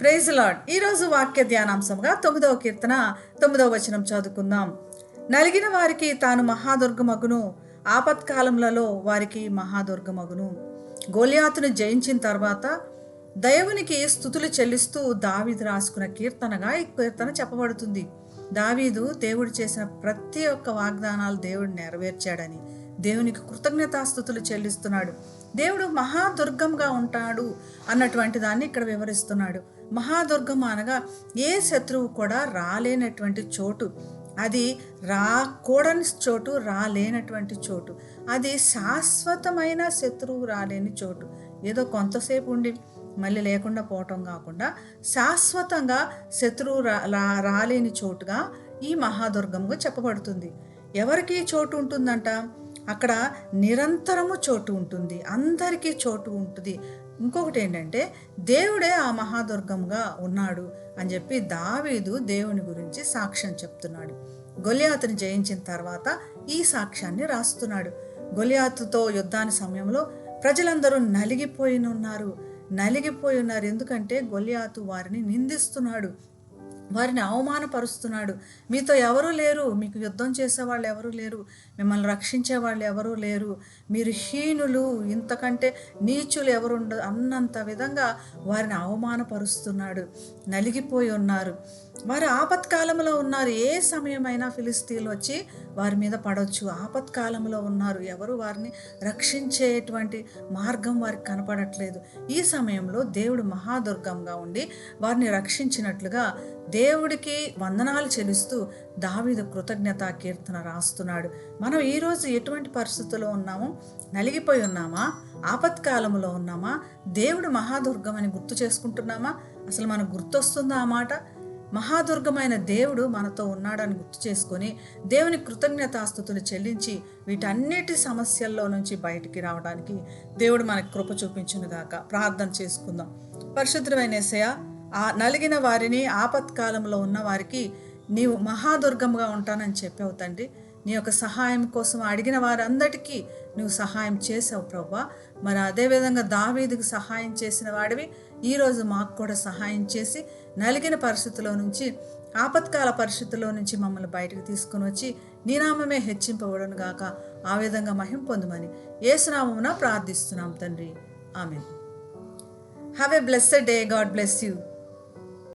Praise lord ఈరోజు వాక్య ధ్యానాంశంగా తొమ్మిదవ కీర్తన తొమ్మిదవ వచనం చదువుకుందాం. నలిగిన వారికి తాను మహాదుర్గమగును. ఆపత్కాలములలో వారికి మహాదుర్గమగును. గోలియాతును జయించిన తర్వాత దైవునికి స్థుతులు చెల్లిస్తూ దావీదు రాసుకున్న కీర్తనగా ఈ కీర్తన చెప్పబడుతుంది. దావీదు దేవుడు చేసిన ప్రతి ఒక్క వాగ్దానాలు దేవుడు నెరవేర్చాడని దేవునికి కృతజ్ఞతాస్థుతులు చెల్లిస్తున్నాడు. దేవుడు మహాదుర్గంగా ఉంటాడు అన్నటువంటి దాన్ని ఇక్కడ వివరిస్తున్నాడు. మహాదుర్గం అనగా ఏ శత్రువు కూడా రాలేనటువంటి చోటు. అది రాకూడని చోటు రాలేనటువంటి చోటు. అది శాశ్వతమైన శత్రువు రాలేని చోటు. ఏదో కొంతసేపు ఉండి మళ్ళీ లేకుండా పోవటం కాకుండా శాశ్వతంగా శత్రువు రా రాలేని చోటుగా ఈ మహాదుర్గంగా చెప్పబడుతుంది. ఎవరికి చోటు ఉంటుందంట? అక్కడ నిరంతరము చోటు ఉంటుంది. అందరికీ చోటు ఉంటుంది. ఇంకొకటి ఏంటంటే దేవుడే ఆ మహాదుర్గంగా ఉన్నాడు అని చెప్పి దావీదు దేవుని గురించి సాక్ష్యం చెప్తున్నాడు. గొలియాతుని జయించిన తర్వాత ఈ సాక్ష్యాన్ని రాస్తున్నాడు. గొలియాతుతో యుద్ధాని సమయంలో ప్రజలందరూ నలిగిపోయి ఉన్నారు నలిగిపోయి ఉన్నారు. ఎందుకంటే గొలియాతు వారిని నిందిస్తున్నాడు. వారిని అవమానపరుస్తున్నాడు. మీతో ఎవరూ లేరు. మీకు యుద్ధం చేసే వాళ్ళు ఎవరూ లేరు. మిమ్మల్ని రక్షించే వాళ్ళు ఎవరూ లేరు. మీరు హీనులు. ఇంతకంటే నీచులు ఎవరుండ అన్నంత విధంగా వారిని అవమానపరుస్తున్నాడు. నలిగిపోయి ఉన్నారు. వారు ఆపత్కాలంలో ఉన్నారు. ఏ సమయమైనా ఫిలిస్తీన్లు వచ్చి వారి మీద పడవచ్చు ఆపత్కాలంలో ఉన్నారు. ఎవరు వారిని రక్షించేటువంటి మార్గం వారికి కనపడట్లేదు. ఈ సమయంలో దేవుడు మహాదుర్గంగా ఉండి వారిని రక్షించినట్లుగా దేవుడికి వందనాలు చెల్లిస్తూ దావిద కృతజ్ఞత కీర్తన రాస్తున్నాడు. మనం ఈరోజు ఎటువంటి పరిస్థితుల్లో ఉన్నామో? నలిగిపోయి ఉన్నామా? ఆపత్కాలంలో ఉన్నామా? దేవుడు మహాదుర్గం అని గుర్తు చేసుకుంటున్నామా? అసలు మనకు గుర్తొస్తుందా ఆ మాట? మహాదుర్గమైన దేవుడు మనతో ఉన్నాడని గుర్తు చేసుకొని దేవుని కృతజ్ఞతాస్థుతులు చెల్లించి వీటన్నిటి సమస్యల్లో నుంచి బయటికి రావడానికి దేవుడు మనకు కృప చూపించునుగాక ప్రార్థన చేసుకుందాం. పరిశుద్ధమైన ఎసయ ఆ నలిగిన వారిని ఆపత్కాలంలో ఉన్న వారికి నీవు మహాదుర్గంగా ఉంటానని చెప్పావు తండ్రి. నీ యొక్క సహాయం కోసం అడిగిన వారందరికీ నువ్వు సహాయం చేసావు ప్రభా మరి అదేవిధంగా దావీదుకు సహాయం చేసిన వాడివి ఈరోజు మాకు కూడా సహాయం చేసి నలిగిన పరిస్థితుల్లో నుంచి ఆపత్కాల పరిస్థితుల్లో నుంచి మమ్మల్ని బయటకు తీసుకుని వచ్చి నీనామమే హెచ్చింపబడను గాక. ఆ విధంగా మహిం పొందమని ఏసునామమున ప్రార్థిస్తున్నాం తండ్రి. Amen have a blessed day God bless you